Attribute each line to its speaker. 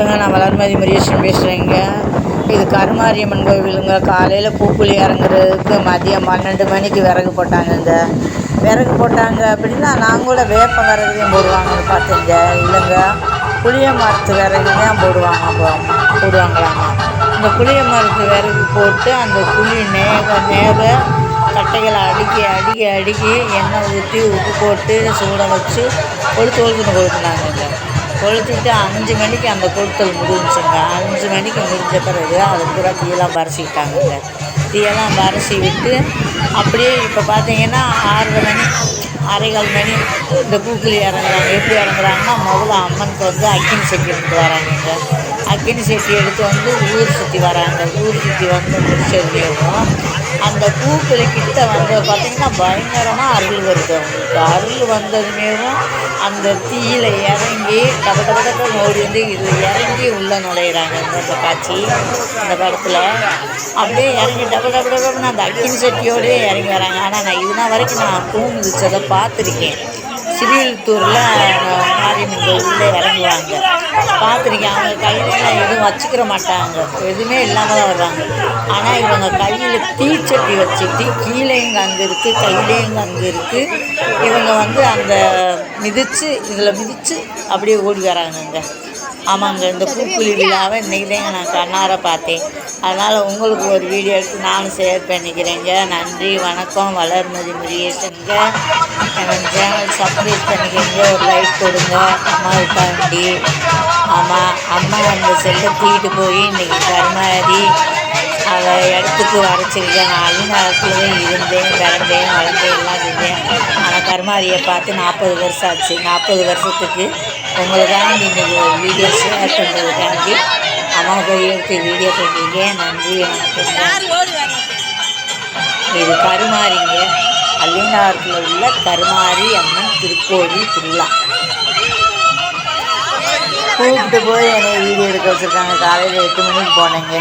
Speaker 1: வணக்கங்க. நான் வளர்மதி முருகேசன் பேசுகிறேங்க இது கருமாரியம்மன் கோவிலுங்க. காலையில் பூக்குழி இறங்குறதுக்கு மதியம் பன்னெண்டு மணிக்கு விறகு போட்டாங்கங்க விறகு போட்டாங்க அப்படின்னா நான் கூட வேப்ப விறகுதையும் போடுவாங்கன்னு பார்த்தீங்க. இல்லைங்க புளிய மரத்து விறகு தான் போடுவாங்க அப்போ போடுவாங்களாங்க. இந்த புளிய மரத்து விறகு போட்டு அந்த புளி நேக நேர கட்டைகளை அடுக்கி அடுக்கி அடுக்கி எண்ணெய் ஊற்றி உப்பு போட்டு சூட வச்சு கொழுத்து கொழுத்துன்னு கொளுத்துனாங்கங்க. கொளுத்திட்டு அஞ்சு மணிக்கு அந்த கொளுத்தல் முடிஞ்சுங்க. அஞ்சு மணிக்கு முடிஞ்ச பிறகு அது பூரா தீயெல்லாம் பறிச்சிக்கிட்டாங்கங்க தீயெல்லாம் பறிச்சு விட்டு அப்படியே இப்போ பார்த்தீங்கன்னா ஆறரை மணி அரைகால் மணி இந்த பூக்கில் இறங்குறாங்க. எப்படி இறங்குறாங்கன்னா முதல்ல அம்மனுக்கு வந்து அக்கினி செஞ்சு எடுத்து வராங்கங்க. அக்கினி சட்டி எடுத்து வந்து ஊர் சுற்றி வராங்க ஊர் சுற்றி வந்து முடிச்சதுலேயும் அந்த பூக்களை கிட்ட வந்து பார்த்திங்கன்னா பயங்கரமாக அருள் வருது அவங்களுக்கு. அருள் வந்ததுமேவும் அந்த தீயில இறங்கி டப டப டபன்னு ஓடி வந்து இது இறங்கி உள்ளே நுழையிறாங்க. இந்த காட்சி இந்த படத்தில். அப்படியே இறங்கி டப டப அந்த அக்கினி சட்டியோடயே இறங்கி வராங்க. ஆனால் நான் இதுனா வரைக்கும் நான் பூ பார்த்துருக்கேன். ஸ்ரீவில்தூரில் மாரியம்மன் கோயிலில் இறங்குவாங்க. பார்த்துருக்கேன் அவங்க கையிலலாம் எதுவும் வச்சுக்கிற மாட்டாங்க. எதுவுமே இல்லாமல் தான் வர்றாங்க. ஆனால் இவங்க கையில் தீச்சட்டி வச்சுட்டு கீழேயும் அங்கே இருக்குது கையிலேயும் அங்கே இருக்குது இவங்க வந்து அந்த மிதித்து இதில் மிதித்து அப்படியே ஓடி வராங்கங்க. ஆமாங்க இந்த பூக்குழி விழாவை இன்றைக்கி தாங்க நான் கண்ணார பார்த்தேன். அதனால் உங்களுக்கு ஒரு வீடியோ எடுத்து நானும் ஷேர் பண்ணிக்கிறேங்க. நன்றி வணக்கம் வளர்மதி முருகேசனுங்க. என் சேனல் சப்ஸ்கிரைப் பண்ணிக்கிறேங்க ஒரு லைக் கொடுங்க. அம்மாவுக்காண்டி ஆமாம் அம்மா அந்த செல்லை தூக்கிட்டு போய் இன்றைக்கி கருமாதி அதை இடத்துக்கு வரைச்சிருக்கேன். நான் அலுவலகத்தில் இருந்தேன் பிறந்தேன் வளர்ந்தேன் எல்லாம் செஞ்சேன். ஆனால் கருமாரியை பார்த்து நாற்பது வருஷம் ஆச்சு. நாற்பது வருஷத்துக்கு உங்களுக்காண்டி இன்றைக்கி ஒரு வீடியோ ஷேர் பண்ணுறதுக்காண்டி அம்மா போய் எடுத்து வீடியோ பண்ணிங்க. நன்றி வணக்கம் இது கருமாரிங்க. அள்ளினாரத்தில் உள்ள கருமாரி அம்மன் திருக்கோவில் திருவிழா. கூப்பிட்டு போய் என்னை வீடியோ எடுக்க வச்சுருக்காங்க. காலையில் எட்டு மணிக்கு போனேங்க.